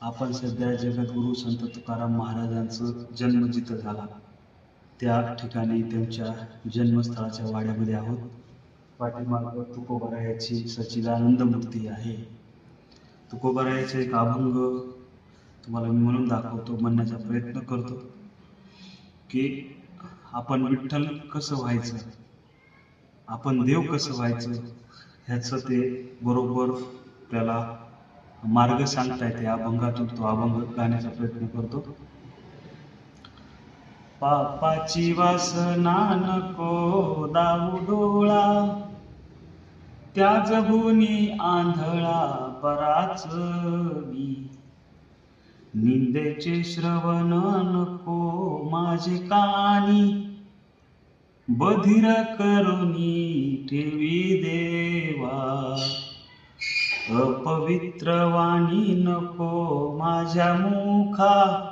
आपण सध्या जगद्गुरू संत तुकाराम महाराजांचं जन्म जिथं झाला त्या ठिकाणी त्यांच्या जन्मस्थळाच्या वाड्यामध्ये आहोत. पाठीमार्ग तुकोबरायाची सचिदानंद मूर्ती आहे. तुकोबरायाचे एक अभंग तुम्हाला मी म्हणून दाखवतो म्हणण्याचा प्रयत्न करतो की आपण विठ्ठल कसं व्हायचं आपण देव कसं व्हायचं ह्याचं ते बरोबर आपल्याला मार्ग सांगता येते अभंगातून तो अभंग गाण्याचा प्रयत्न करतो. पापाची वासना नको दाऊ डोळा त्या जगुनी आंधळा बराच मी. निंदेचे श्रवण नको माझे कानी बधिर करुणी ठेवी देवा. अपवित्र वाणी नको माझ्या मुखा.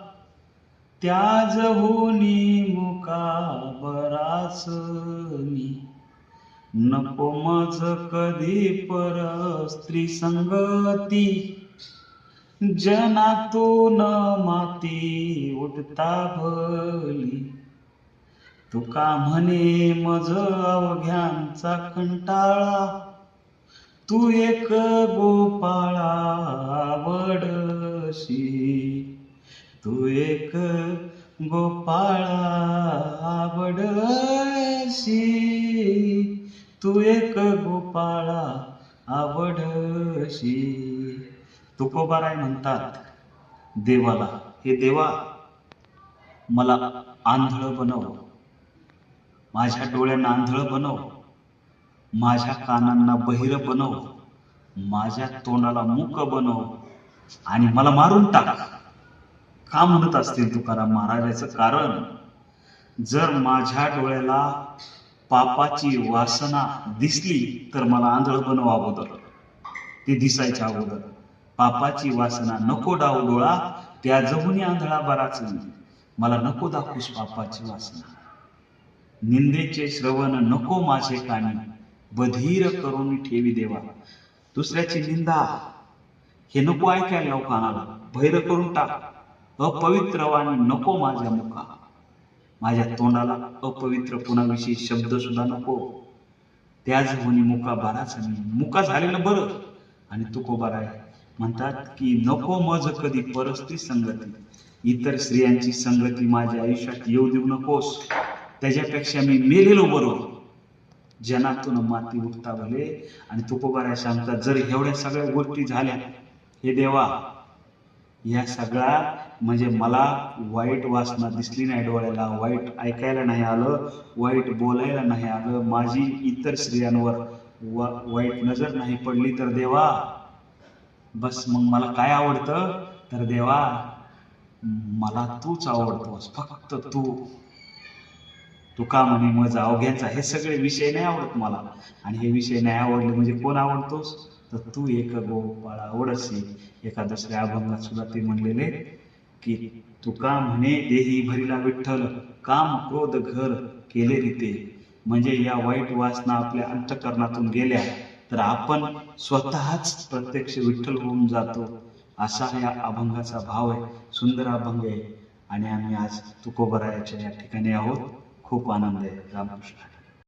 त्याज होनी मुका बराच मी नको मज कधी पर स्त्री संगती. जनातून माती उठता भली. तुका म्हणे मज अवघ्यांचा कंटाळा. तू एक गोपाळा आवडशी. तू एक गोपाळा आवडशी. तू एक गोपाळा आवडशी. तुकोबाराय म्हणतात देवाला हे देवा मला आंधळ बनव. माझ्या डोळ्यांना आंधळ बनव. माझ्या कानांना बहिर बनव माझ्या तोंडाला मूक बनव आणि मला मारून टाक. का म्हणत असतील तुकाराम महाराजाचं कारण? जर माझ्या डोळ्याला पापाची वासना दिसली तर मला आंधळ बनव अगोदर. ते दिसायच्या अगोदर. पापाची वासना नको डाव डोळा त्या जगुनी आंधळा बराच मला नको दाखवूस पापाची वासना. निंदेचे श्रवण नको माझे कानी. बधीर करून ठेवी देवा. दुसऱ्याची निंदा हे नको ऐकायला लावू कानाला. भैर करून टाक. अपवित्र वाणी नको माझ्या मुखा माझ्या तोंडाला अपवित्र कुणाविषयी शब्द सुद्धा नको. त्याच होणी मुका बराच मी. मुका झालेलं बरं. आणि तुको बरा आहे. म्हणतात की नको मज कधी परस्त्री संगती. इतर स्त्रियांची संगती माझ्या आयुष्यात येऊ देऊ नकोस. त्याच्यापेक्षा मी मेलेलो बरोबर. जनातून माती उठता भले. आणि तुकोबाराय सांगतात जर एवढ्या सगळ्या गोष्टी झाल्या हे देवा या सगळ्या म्हणजे मला वाईट वासना दिसली नाही डोळ्याला वाईट ऐकायला नाही आलं वाईट बोलायला नाही आलं माझी इतर स्त्रियांवर वा वाईट नजर नाही पडली तर देवा बस मग मला काय आवडतं? तर देवा मला तूच आवडतोस फक्त तू. तुका म्हणे मज अवघ्याचा हे सगळे विषय नाही आवडत मला. आणि हे विषय नाही आवडले म्हणजे कोण आवडतोस? तर तू एक गोपाळ आवडसी एका दुसऱ्या अभंगात सुद्धा ते म्हणलेले की तुका म्हणे देही भरीला विठ्ठल काम क्रोध घर केले रीते म्हणजे या वाईट वासना आपल्या अंतकरणातून गेल्या तर आपण स्वतःच प्रत्यक्ष विठ्ठल होऊन जातो. असा या अभंगाचा भाव आहे सुंदर अभंग आहे. आणि आम्ही आज तुकोबरायाच्या या ठिकाणी आहोत. खूप आनंद आहे. रामकृष्ण.